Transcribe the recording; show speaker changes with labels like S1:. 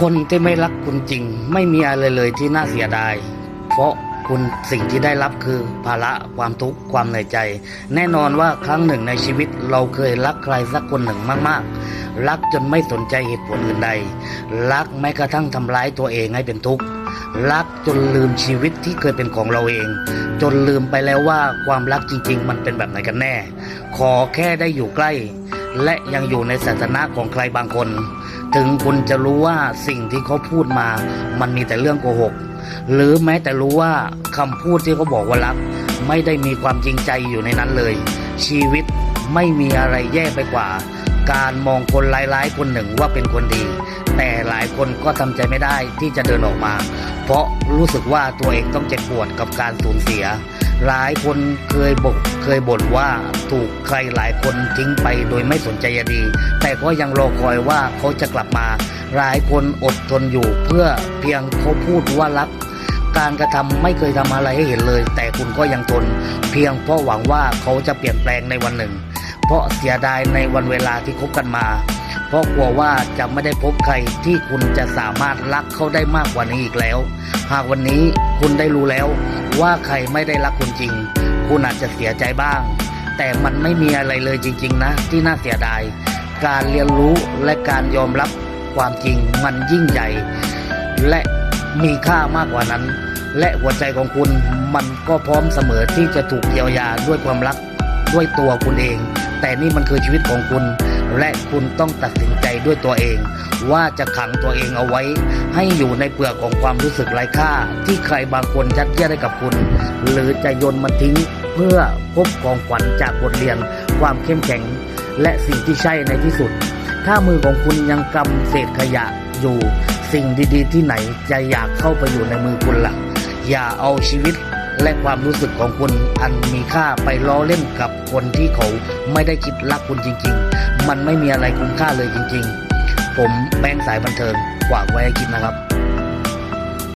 S1: คนที่ไม่รักคุณจริง ไม่มีอะไรเลยที่น่าเสียดาย เพราะคุณสิ่งที่ได้รับคือภาระความทุกข์ความเหนื่อยใจ แน่นอนว่าครั้งหนึ่งในชีวิตเราเคยรักใครสักคนหนึ่งมาก ๆ รักจนไม่สนใจเหตุผลอื่นใด รักแม้กระทั่งทำร้ายตัวเองให้เป็นทุกข์รักจนลืมชีวิตที่เคยเป็นของเราเอง จนลืมไปแล้วว่าความรักจริง ๆ มันเป็นแบบไหนกันแน่ ขอแค่ได้อยู่ใกล้ และยังอยู่ในศาสนาของใครบางคน ถึงคุณจะรู้ว่าสิ่งที่เขาพูดมา มันมีแต่เรื่องโกหก หรือแม้แต่รู้ว่าคำพูดที่เขาบอกว่ารัก ไม่ได้มีความจริงใจอยู่ในนั้นเลย ชีวิตไม่มีอะไรแย่ไปกว่า การมองคนร้ายๆคนหนึ่งว่าเป็นคนดี แต่หลายคนก็ทำใจไม่ได้ที่จะเดินออกมา เพราะรู้สึกว่าตัวเองต้องเจ็บปวดกับการสูญเสีย หลายคนเคยบกเคยบ่นว่าถูกใครหลายคนทิ้งไปโดยไม่สนใจดี แต่ก็ยังรอคอยว่าเขาจะกลับมา หลายคนอดทนอยู่เพื่อเพียงเขาพูดว่ารัก การกระทำไม่เคยทำอะไรให้เห็นเลย แต่คุณก็ยังทน เพียงเพราะหวังว่าเขาจะเปลี่ยนแปลงในวันหนึ่ง เพราะเสียดายในวันเวลาที่คบกันมา เพราะกลัวว่าจะไม่ได้พบใครที่คุณจะสามารถรักเขาได้มากกว่านี้อีกแล้ว หากวันนี้คุณได้รู้แล้วว่าใครไม่ได้รักคุณจริง คุณอาจจะเสียใจบ้าง แต่มันไม่มีอะไรเลยจริง ๆ นะ ที่น่าเสียดาย การเรียนรู้และการยอมรับความจริงมันยิ่งใหญ่ และมีค่ามากกว่านั้น และหัวใจของคุณมันก็พร้อมเสมอที่จะถูกเยียวยาด้วยความรักด้วยตัวคุณเอง แต่นี่มันคือชีวิตของคุณ และคุณต้องตัดสินใจด้วยตัวเอง ว่าจะขังตัวเองเอาไว้ ให้อยู่ในเปลือกของความรู้สึกไร้ค่า ที่ใครบางคนยัดเยียดให้กับคุณ หรือจะโยนมันทิ้งเพื่อพบของขวัญจากบทเรียน ความเข้มแข็ง และสิ่งที่ใช่ในที่สุด ถ้ามือของคุณยังกำเศษขยะอยู่ สิ่งดีๆ ที่ไหนจะอยากเข้าไปอยู่ในมือคุณละ่ะ อย่าเอาชีวิต และความรู้สึกของคุณอันมีค่าไปล้อเล่นกับคนที่เขาไม่ได้คิดรักคุณจริง ๆ มันไม่มีอะไรคุ้มค่าเลยจริง ๆ ผมแบงค์สายบันเทิงฝากไว้ให้คิดนะครับ